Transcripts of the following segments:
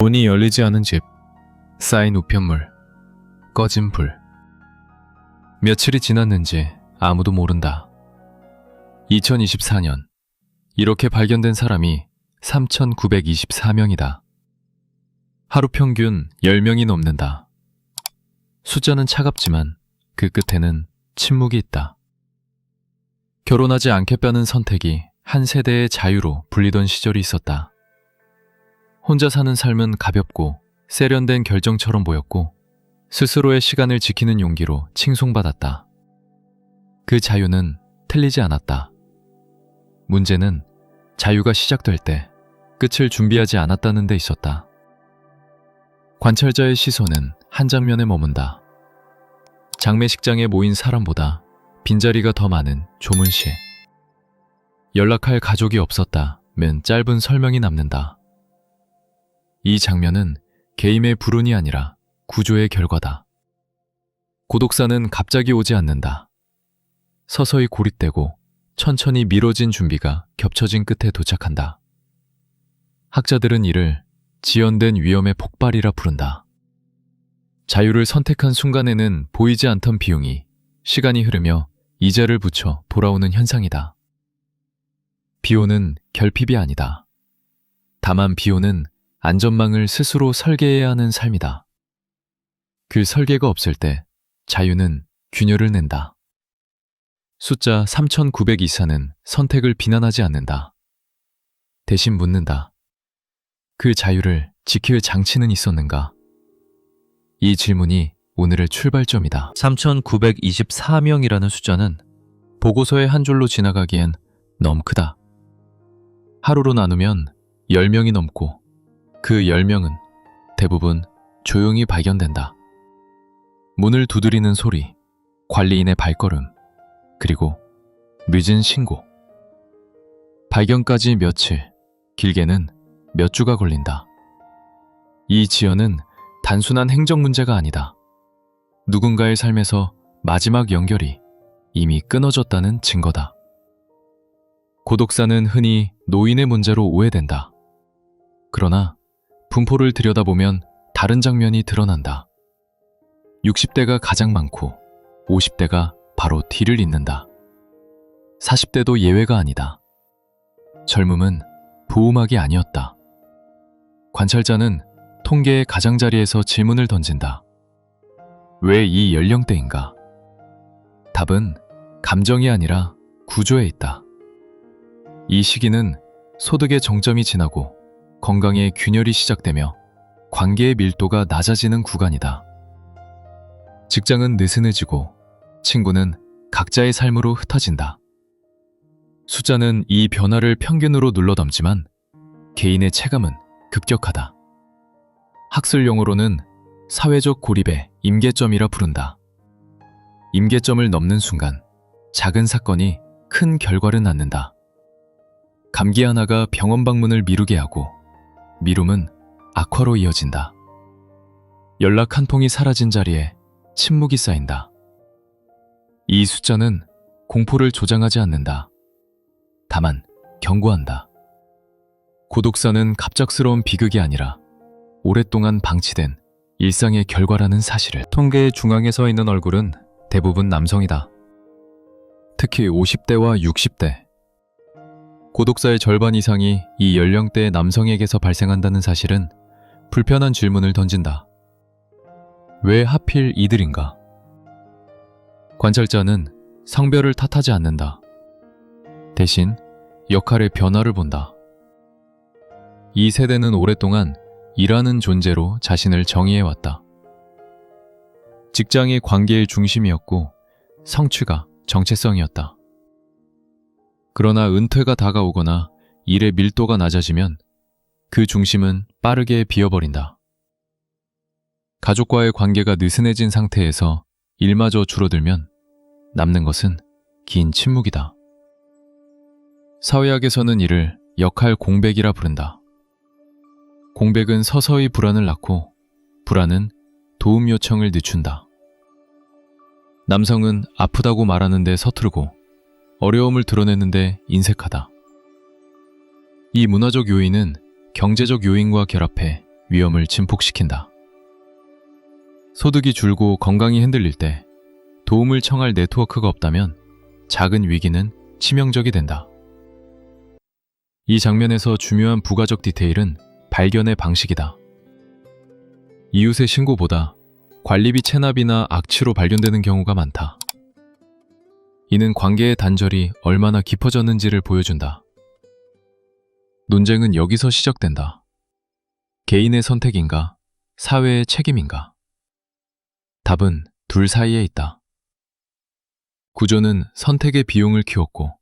문이 열리지 않은 집, 쌓인 우편물, 꺼진 불. 며칠이 지났는지 아무도 모른다. 2024년, 이렇게 발견된 사람이 3,924명이다. 하루 평균 10명이 넘는다. 숫자는 차갑지만 그 끝에는 침묵이 있다. 결혼하지 않겠다는 선택이 한 세대의 자유로 불리던 시절이 있었다. 혼자 사는 삶은 가볍고 세련된 결정처럼 보였고 스스로의 시간을 지키는 용기로 칭송받았다. 그 자유는 틀리지 않았다. 문제는 자유가 시작될 때 끝을 준비하지 않았다는 데 있었다. 관찰자의 시선은 한 장면에 머문다. 장례식장에 모인 사람보다 빈자리가 더 많은 조문실. 연락할 가족이 없었다면 짧은 설명이 남는다. 이 장면은 게임의 불운이 아니라 구조의 결과다. 고독사는 갑자기 오지 않는다. 서서히 고립되고 천천히 미뤄진 준비가 겹쳐진 끝에 도착한다. 학자들은 이를 지연된 위험의 폭발이라 부른다. 자유를 선택한 순간에는 보이지 않던 비용이 시간이 흐르며 이자를 붙여 돌아오는 현상이다. 비오는 결핍이 아니다. 다만 비오는 안전망을 스스로 설계해야 하는 삶이다. 그 설계가 없을 때 자유는 균열을 낸다. 숫자 3924는 선택을 비난하지 않는다. 대신 묻는다. 그 자유를 지킬 장치는 있었는가? 이 질문이 오늘의 출발점이다. 3924명이라는 숫자는 보고서의 한 줄로 지나가기엔 너무 크다. 하루로 나누면 10명이 넘고 그 10명은 대부분 조용히 발견된다. 문을 두드리는 소리, 관리인의 발걸음, 그리고 늦은 신고. 발견까지 며칠, 길게는 몇 주가 걸린다. 이 지연은 단순한 행정 문제가 아니다. 누군가의 삶에서 마지막 연결이 이미 끊어졌다는 증거다. 고독사는 흔히 노인의 문제로 오해된다. 그러나 분포를 들여다보면 다른 장면이 드러난다. 60대가 가장 많고 50대가 바로 뒤를 잇는다. 40대도 예외가 아니다. 젊음은 보호막이 아니었다. 관찰자는 통계의 가장자리에서 질문을 던진다. 왜 이 연령대인가? 답은 감정이 아니라 구조에 있다. 이 시기는 소득의 정점이 지나고 건강의 균열이 시작되며 관계의 밀도가 낮아지는 구간이다. 직장은 느슨해지고 친구는 각자의 삶으로 흩어진다. 숫자는 이 변화를 평균으로 눌러담지만 개인의 체감은 급격하다. 학술 용어로는 사회적 고립의 임계점이라 부른다. 임계점을 넘는 순간 작은 사건이 큰 결과를 낳는다. 감기 하나가 병원 방문을 미루게 하고 미룸은 악화로 이어진다. 연락 한 통이 사라진 자리에 침묵이 쌓인다. 이 숫자는 공포를 조장하지 않는다. 다만 경고한다. 고독사는 갑작스러운 비극이 아니라 오랫동안 방치된 일상의 결과라는 사실을 통계의 중앙에 서 있는 얼굴은 대부분 남성이다. 특히 50대와 60대. 고독사의 절반 이상이 이 연령대의 남성에게서 발생한다는 사실은 불편한 질문을 던진다. 왜 하필 이들인가? 관찰자는 성별을 탓하지 않는다. 대신 역할의 변화를 본다. 이 세대는 오랫동안 일하는 존재로 자신을 정의해왔다. 직장이 관계의 중심이었고 성취가 정체성이었다. 그러나 은퇴가 다가오거나 일의 밀도가 낮아지면 그 중심은 빠르게 비어버린다. 가족과의 관계가 느슨해진 상태에서 일마저 줄어들면 남는 것은 긴 침묵이다. 사회학에서는 이를 역할 공백이라 부른다. 공백은 서서히 불안을 낳고 불안은 도움 요청을 늦춘다. 남성은 아프다고 말하는데 서투르고 어려움을 드러내는데 인색하다. 이 문화적 요인은 경제적 요인과 결합해 위험을 증폭시킨다. 소득이 줄고 건강이 흔들릴 때 도움을 청할 네트워크가 없다면 작은 위기는 치명적이 된다. 이 장면에서 중요한 부가적 디테일은 발견의 방식이다. 이웃의 신고보다 관리비 체납이나 악취로 발견되는 경우가 많다. 이는 관계의 단절이 얼마나 깊어졌는지를 보여준다. 논쟁은 여기서 시작된다. 개인의 선택인가, 사회의 책임인가? 답은 둘 사이에 있다. 구조는 선택의 비용을 키웠고,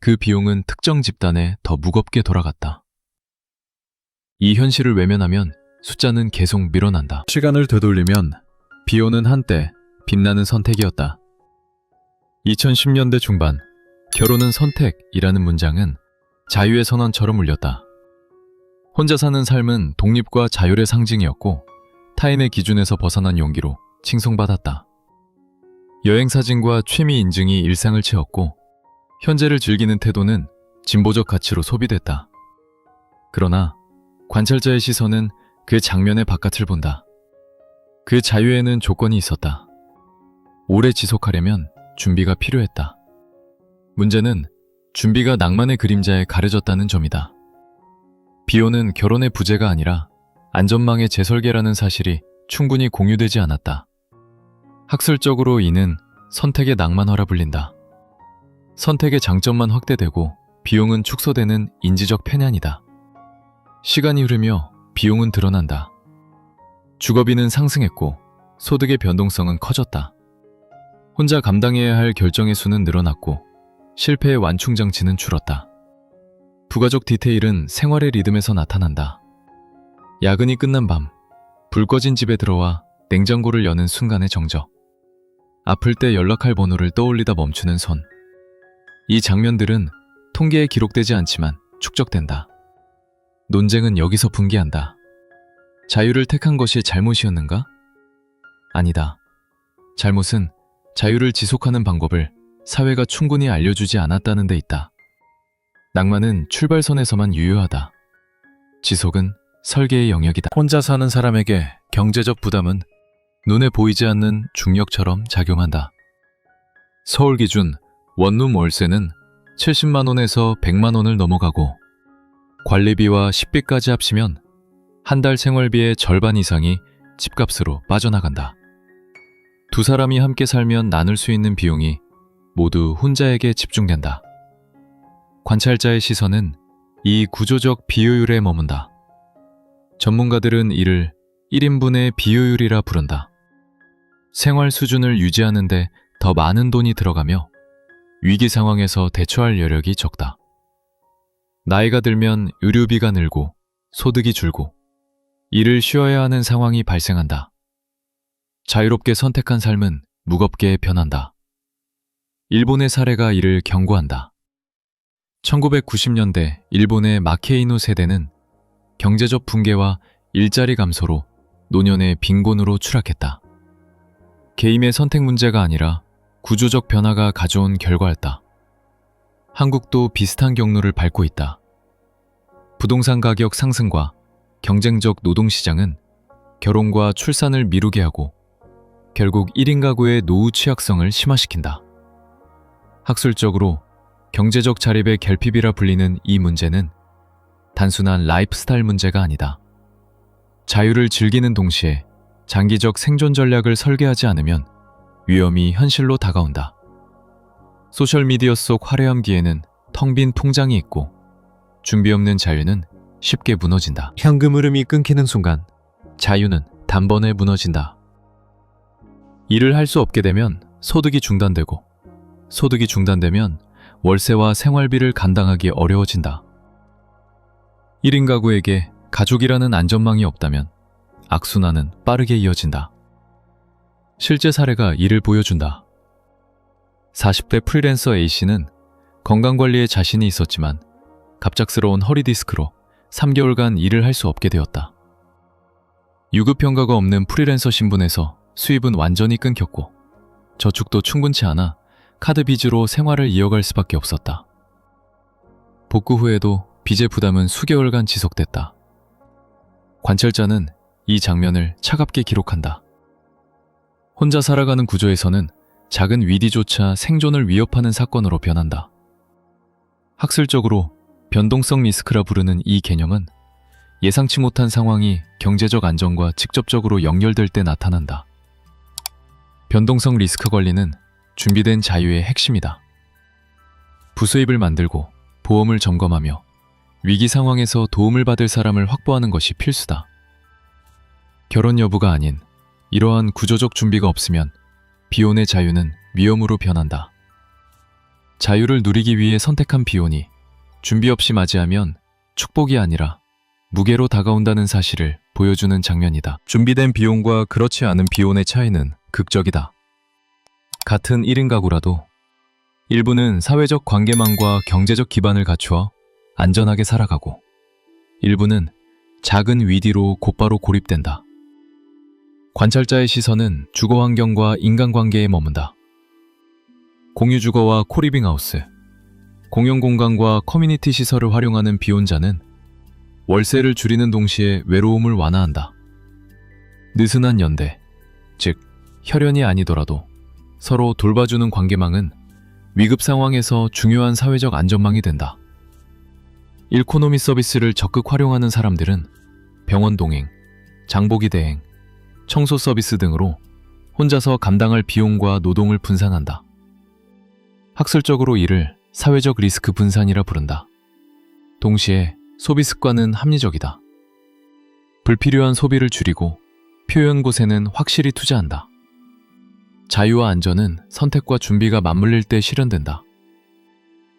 그 비용은 특정 집단에 더 무겁게 돌아갔다. 이 현실을 외면하면 숫자는 계속 밀어난다. 시간을 되돌리면 비오는 한때 빛나는 선택이었다. 2010년대 중반, 결혼은 선택이라는 문장은 자유의 선언처럼 울렸다. 혼자 사는 삶은 독립과 자율의 상징이었고 타인의 기준에서 벗어난 용기로 칭송받았다. 여행 사진과 취미 인증이 일상을 채웠고 현재를 즐기는 태도는 진보적 가치로 소비됐다. 그러나 관찰자의 시선은 그 장면의 바깥을 본다. 그 자유에는 조건이 있었다. 오래 지속하려면 준비가 필요했다. 문제는 준비가 낭만의 그림자에 가려졌다는 점이다. 비오는 결혼의 부재가 아니라 안전망의 재설계라는 사실이 충분히 공유되지 않았다. 학술적으로 이는 선택의 낭만화라 불린다. 선택의 장점만 확대되고 비용은 축소되는 인지적 편향이다. 시간이 흐르며 비용은 드러난다. 주거비는 상승했고 소득의 변동성은 커졌다. 혼자 감당해야 할 결정의 수는 늘어났고 실패의 완충 장치는 줄었다. 부가적 디테일은 생활의 리듬에서 나타난다. 야근이 끝난 밤, 불 꺼진 집에 들어와 냉장고를 여는 순간의 정적. 아플 때 연락할 번호를 떠올리다 멈추는 손. 이 장면들은 통계에 기록되지 않지만 축적된다. 논쟁은 여기서 분기한다. 자유를 택한 것이 잘못이었는가? 아니다. 잘못은 자유를 지속하는 방법을 사회가 충분히 알려주지 않았다는 데 있다. 낭만은 출발선에서만 유효하다. 지속은 설계의 영역이다. 혼자 사는 사람에게 경제적 부담은 눈에 보이지 않는 중력처럼 작용한다. 서울 기준 원룸 월세는 70만 원에서 100만 원을 넘어가고 관리비와 식비까지 합치면 한 달 생활비의 절반 이상이 집값으로 빠져나간다. 두 사람이 함께 살면 나눌 수 있는 비용이 모두 혼자에게 집중된다. 관찰자의 시선은 이 구조적 비효율에 머문다. 전문가들은 이를 1인분의 비효율이라 부른다. 생활 수준을 유지하는데 더 많은 돈이 들어가며 위기 상황에서 대처할 여력이 적다. 나이가 들면 의료비가 늘고 소득이 줄고 일을 쉬어야 하는 상황이 발생한다. 자유롭게 선택한 삶은 무겁게 변한다. 일본의 사례가 이를 경고한다. 1990년대 일본의 마케이노 세대는 경제적 붕괴와 일자리 감소로 노년의 빈곤으로 추락했다. 개인의 선택 문제가 아니라 구조적 변화가 가져온 결과였다. 한국도 비슷한 경로를 밟고 있다. 부동산 가격 상승과 경쟁적 노동시장은 결혼과 출산을 미루게 하고 결국 1인 가구의 노후 취약성을 심화시킨다. 학술적으로 경제적 자립의 결핍이라 불리는 이 문제는 단순한 라이프스타일 문제가 아니다. 자유를 즐기는 동시에 장기적 생존 전략을 설계하지 않으면 위험이 현실로 다가온다. 소셜미디어 속 화려함기에는 텅 빈 통장이 있고 준비 없는 자유는 쉽게 무너진다. 현금 흐름이 끊기는 순간 자유는 단번에 무너진다. 일을 할 수 없게 되면 소득이 중단되고 소득이 중단되면 월세와 생활비를 감당하기 어려워진다. 1인 가구에게 가족이라는 안전망이 없다면 악순환은 빠르게 이어진다. 실제 사례가 이를 보여준다. 40대 프리랜서 A씨는 건강관리에 자신이 있었지만 갑작스러운 허리 디스크로 3개월간 일을 할 수 없게 되었다. 유급 평가가 없는 프리랜서 신분에서 수입은 완전히 끊겼고 저축도 충분치 않아 카드 빚으로 생활을 이어갈 수밖에 없었다. 복구 후에도 빚의 부담은 수개월간 지속됐다. 관찰자는 이 장면을 차갑게 기록한다. 혼자 살아가는 구조에서는 작은 위디조차 생존을 위협하는 사건으로 변한다. 학술적으로 변동성 리스크라 부르는 이 개념은 예상치 못한 상황이 경제적 안정과 직접적으로 연결될 때 나타난다. 변동성 리스크 관리는 준비된 자유의 핵심이다. 부수입을 만들고 보험을 점검하며 위기 상황에서 도움을 받을 사람을 확보하는 것이 필수다. 결혼 여부가 아닌 이러한 구조적 준비가 없으면 비혼의 자유는 위험으로 변한다. 자유를 누리기 위해 선택한 비혼이 준비 없이 맞이하면 축복이 아니라 무게로 다가온다는 사실을 보여주는 장면이다. 준비된 비혼과 그렇지 않은 비혼의 차이는 극적이다. 같은 1인 가구라도 일부는 사회적 관계망과 경제적 기반을 갖추어 안전하게 살아가고 일부는 작은 위디로 곧바로 고립된다. 관찰자의 시선은 주거 환경과 인간관계에 머문다. 공유 주거와 코리빙 하우스, 공용 공간과 커뮤니티 시설을 활용하는 비혼자는 월세를 줄이는 동시에 외로움을 완화한다. 느슨한 연대, 즉 혈연이 아니더라도 서로 돌봐주는 관계망은 위급 상황에서 중요한 사회적 안전망이 된다. 일코노미 서비스를 적극 활용하는 사람들은 병원 동행, 장보기 대행, 청소 서비스 등으로 혼자서 감당할 비용과 노동을 분산한다. 학술적으로 이를 사회적 리스크 분산이라 부른다. 동시에 소비 습관은 합리적이다. 불필요한 소비를 줄이고 표현 곳에는 확실히 투자한다. 자유와 안전은 선택과 준비가 맞물릴 때 실현된다.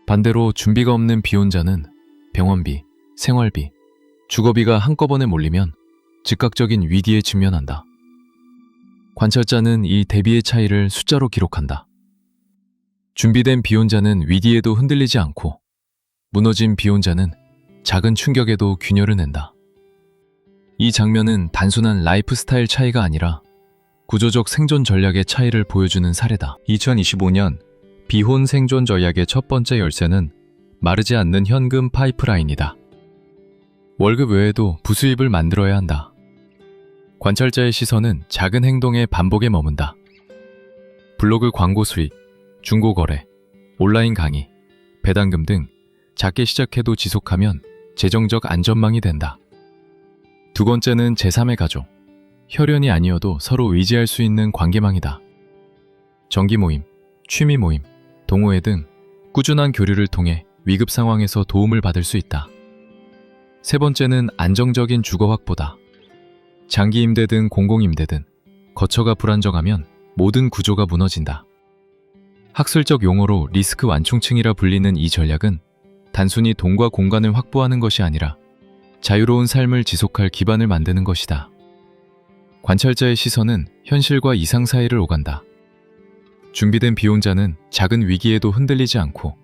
반대로 준비가 없는 비혼자는 병원비, 생활비, 주거비가 한꺼번에 몰리면 즉각적인 위기에 직면한다. 관찰자는 이 대비의 차이를 숫자로 기록한다. 준비된 비혼자는 위기에도 흔들리지 않고 무너진 비혼자는 작은 충격에도 균열을 낸다. 이 장면은 단순한 라이프 스타일 차이가 아니라 구조적 생존 전략의 차이를 보여주는 사례다. 2025년 비혼 생존 전략의 첫 번째 열쇠는 마르지 않는 현금 파이프라인이다. 월급 외에도 부수입을 만들어야 한다. 관찰자의 시선은 작은 행동의 반복에 머문다. 블로그 광고 수익, 중고 거래, 온라인 강의, 배당금 등 작게 시작해도 지속하면 재정적 안전망이 된다. 두 번째는 제3의 가족. 혈연이 아니어도 서로 의지할 수 있는 관계망이다. 정기 모임, 취미 모임, 동호회 등 꾸준한 교류를 통해 위급 상황에서 도움을 받을 수 있다. 세 번째는 안정적인 주거 확보다. 장기 임대든 공공 임대든 거처가 불안정하면 모든 구조가 무너진다. 학술적 용어로 리스크 완충층이라 불리는 이 전략은 단순히 돈과 공간을 확보하는 것이 아니라 자유로운 삶을 지속할 기반을 만드는 것이다. 관찰자의 시선은 현실과 이상 사이를 오간다. 준비된 비혼자는 작은 위기에도 흔들리지 않고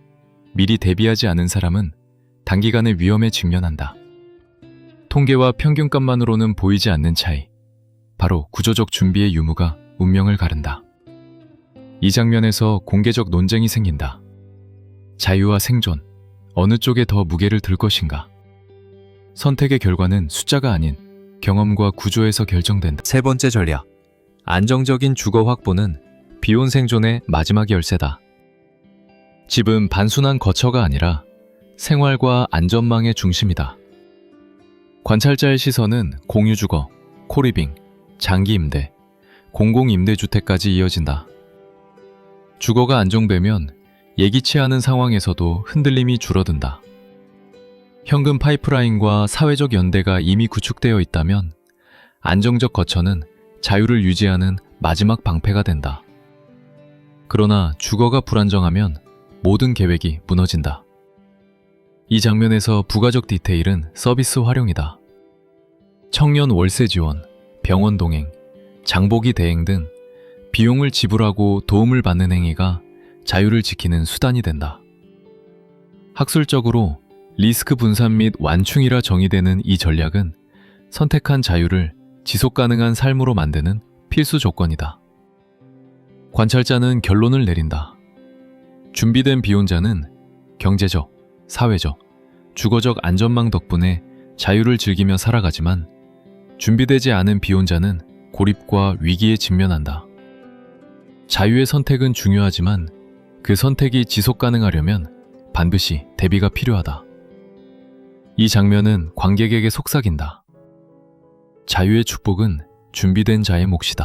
미리 대비하지 않은 사람은 단기간의 위험에 직면한다. 통계와 평균값만으로는 보이지 않는 차이. 바로 구조적 준비의 유무가 운명을 가른다. 이 장면에서 공개적 논쟁이 생긴다. 자유와 생존, 어느 쪽에 더 무게를 들 것인가? 선택의 결과는 숫자가 아닌 경험과 구조에서 결정된다. 세 번째 전략. 안정적인 주거 확보는 비혼 생존의 마지막 열쇠다. 집은 단순한 거처가 아니라 생활과 안전망의 중심이다. 관찰자의 시선은 공유주거, 코리빙, 장기 임대, 공공 임대주택까지 이어진다. 주거가 안정되면 예기치 않은 상황에서도 흔들림이 줄어든다. 현금 파이프라인과 사회적 연대가 이미 구축되어 있다면 안정적 거처는 자유를 유지하는 마지막 방패가 된다. 그러나 주거가 불안정하면 모든 계획이 무너진다. 이 장면에서 부가적 디테일은 서비스 활용이다. 청년 월세 지원, 병원 동행, 장보기 대행 등 비용을 지불하고 도움을 받는 행위가 자유를 지키는 수단이 된다. 학술적으로 리스크 분산 및 완충이라 정의되는 이 전략은 선택한 자유를 지속 가능한 삶으로 만드는 필수 조건이다. 관찰자는 결론을 내린다. 준비된 비혼자는 경제적, 사회적, 주거적 안전망 덕분에 자유를 즐기며 살아가지만 준비되지 않은 비혼자는 고립과 위기에 직면한다. 자유의 선택은 중요하지만 그 선택이 지속 가능하려면 반드시 대비가 필요하다. 이 장면은 관객에게 속삭인다. 자유의 축복은 준비된 자의 몫이다.